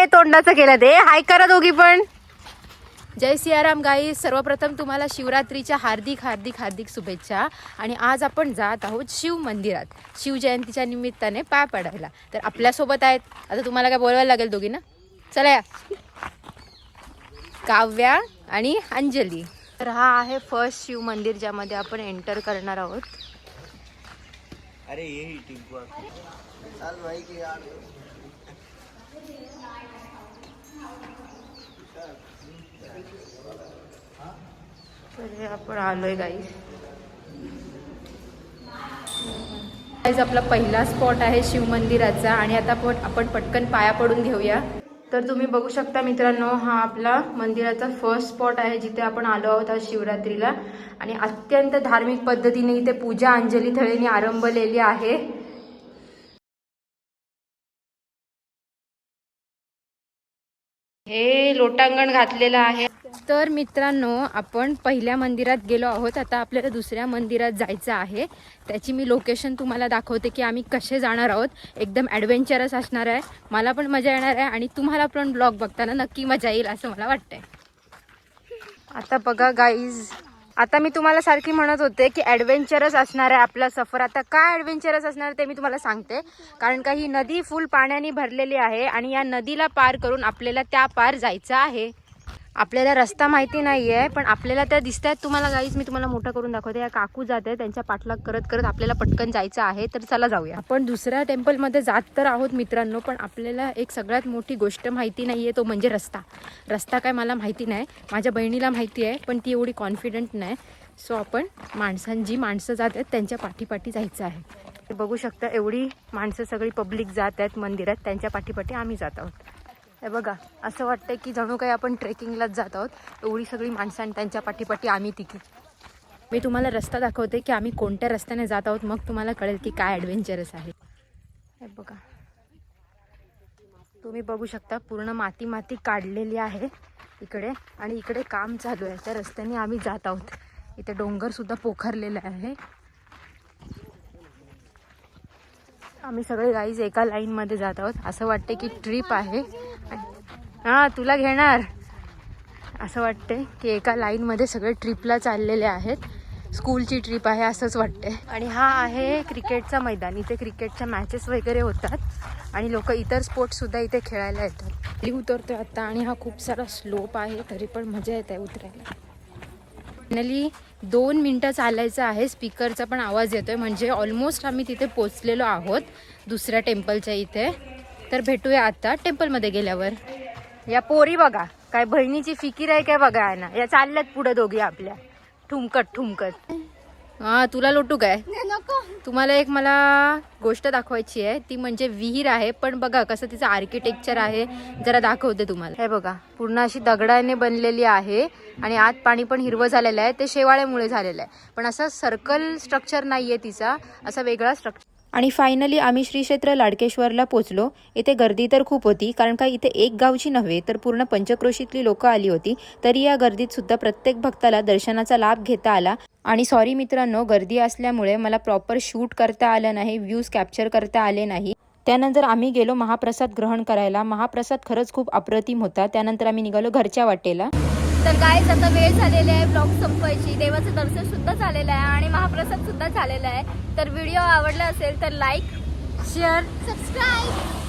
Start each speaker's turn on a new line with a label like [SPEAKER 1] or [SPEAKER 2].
[SPEAKER 1] हे तोंडाचं केलं ते. हाय करा दोघी पण. जय सियाराम गाई सर्वप्रथम तुम्हाला शिवरात्रीच्या हार्दिक हार्दिक हार्दिक शुभेच्छा. आणि आज आपण जात आहोत शिव मंदिरात. शिवजयंतीच्या निमित्ताने पाय पडायला. तर आपल्यासोबत आहेत. आता तुम्हाला काय बोलवायला लागेल दोघी ना? चला या. काव्या आणि अंजली. तर हा आहे फर्स्ट शिव मंदिर ज्यामध्ये आपण एंटर करणार आहोत.
[SPEAKER 2] अरे चल भाई की यार
[SPEAKER 1] तर हे आपण आलोय गाई गाईज आपला पहिला स्पॉट आहे शिव मंदिराचा आणि आता पण आपण पटकन पाया पडून घेऊया. तर तुम्ही बघू शकता मित्रांनो हा आपला मंदिराचा फर्स्ट स्पॉट आहे जिथे आपण आलो आहोत आज शिवरात्रीला. आणि अत्यंत धार्मिक पद्धतीने इथे पूजा अंजली थळेने आरंभलेली आहे. हे लोटांगण घातलेलं आहे. तर मित्रांनो आपण पहिल्या मंदिरात गेलो आहोत. आता आपल्याला दुसऱ्या मंदिरात जायचं आहे. त्याची मी लोकेशन तुम्हाला दाखवते की आम्ही कसे जाणार आहोत. एकदम ॲडव्हेंचरस असणार आहे. मला पण मजा येणार आहे आणि तुम्हाला पण ब्लॉग बघताना नक्की मजा येईल असं मला वाटतंय. आता बघा गाईज आता मी तुम्हाला सारखी म्हणत होते की ॲडव्हेंचरस असणार आहे आपला सफर. आता काय ॲडव्हेंचरस असणार ते मी तुम्हाला सांगते. कारण का ही नदी फुल पाण्याने भरलेली आहे आणि या नदीला पार करून आपल्याला त्या पार जायचं आहे. आपल्याला रस्ता माहिती नाही आहे पण आपल्याला त्या दिसत आहेत तुम्हाला गाईज मी तुम्हाला मोठं करून दाखवते. या काकू जात आहे त्यांच्या पाठलाग करत करत आपल्याला पटकन जायचं आहे तर चला जाऊया. आपण दुसऱ्या टेम्पलमध्ये जात तर आहोत मित्रांनो पण आपल्याला एक सगळ्यात मोठी गोष्ट माहिती नाही आहे तो म्हणजे रस्ता. रस्ता काय मला माहिती नाही. माझ्या बहिणीला माहिती आहे पण ती एवढी कॉन्फिडंट नाही. सो आपण माणसां जी माणसं जात आहेत त्यांच्या पाठीपाठी जायचं आहे. बघू शकता एवढी माणसं सगळी पब्लिक जात आहेत मंदिरात. त्यांच्या पाठीपाठी आम्ही जात आहोत. हे बघा असं वाटतंय की जणू काही आपण ट्रेकिंगलाच जात आहोत. एवढी सगळी माणसं आणि त्यांच्या पाठीपाठी आम्ही तिथे मी तुम्हाला रस्ता दाखवते की आम्ही कोणत्या रस्त्याने जात आहोत मग तुम्हाला कळेल की काय ॲडव्हेंचरस आहे. हे बघा. तुम्ही बघू शकता पूर्ण माती माती काढलेली आहे इकडे आणि इकडे काम चालू आहे. त्या रस्त्याने आम्ही जात आहोत. इथे डोंगरसुद्धा पोखरलेला आहे. आम्ही सगळे गाईज एका लाईनमध्ये जात आहोत. असं वाटते की ट्रिप आहे. हां तुला घेणार. असं वाटते की एका लाईनमध्ये सगळे ट्रिपला चाललेले आहेत. स्कूलची ट्रिप आहे असंच वाटते आणि हा आहे क्रिकेटचा मैदान. इथे क्रिकेटच्या मॅचेस वगैरे होतात. आणि लोक इतर स्पोर्ट्ससुद्धा इथे खेळायला येतात. उतरतो उतरतोय आता आणि हा खूप सारा स्लोप आहे तरी पण मजा येत आहे उतरायला. फायनली दोन मिनटं चालायचं आहे. स्पीकरचा पण आवाज येतोय. म्हणजे ऑलमोस्ट आम्ही तिथे पोचलेलो आहोत दुसऱ्या टेम्पलच्या इथे. तर भेटूया आता टेम्पलमध्ये गेल्यावर. या पोरी बघा काय बहिणीची फिकीर आहे काय बघा ना. या चालल्यात पुढे दोघी आपल्या. ठुमकत ठुमकत. हा तुला लोटू काय? तुम्हाला एक मला गोष्ट दाखवायची आहे. ती म्हणजे विहीर आहे पण बघा कसं तिचं आर्किटेक्चर आहे. जरा दाखवते तुम्हाला. हे बघा पूर्ण अशी दगडाने बनलेली आहे आणि आत पाणी पण हिरवं झालेलं आहे. ते शेवाळ्यामुळे झालेलं आहे. पण असं सर्कल स्ट्रक्चर नाहीये तिचा. असा वेगळा स्ट्रक्चर आणि फायनली आम्ही श्री क्षेत्र लाडकेश्वरला पोचलो. इथे गर्दी तर खूप होती कारण का इथे एक गावची नव्हे तर पूर्ण पंचक्रोशीतली लोकं आली होती. तरी या गर्दीत सुद्धा प्रत्येक भक्ताला दर्शनाचा लाभ घेता आला. आणि सॉरी मित्रांनो गर्दी असल्यामुळे मला प्रॉपर शूट करता आलं नाही व्ह्यूज कॅप्चर करता आले नाही. त्यानंतर आम्ही गेलो महाप्रसाद ग्रहण करायला. महाप्रसाद खरंच खूप अप्रतिम होता. त्यानंतर आम्ही निघालो घरच्या वाटेला.
[SPEAKER 3] तर काय आता वेळ झालेली आहे ब्लॉग संपवायची देवाचं दर्शन सुद्धा झालेलं आहे आणि महाप्रसाद सुद्धा झालेला आहे. तर व्हिडिओ आवडला असेल तर लाईक
[SPEAKER 1] शेअर
[SPEAKER 3] सबस्क्राईब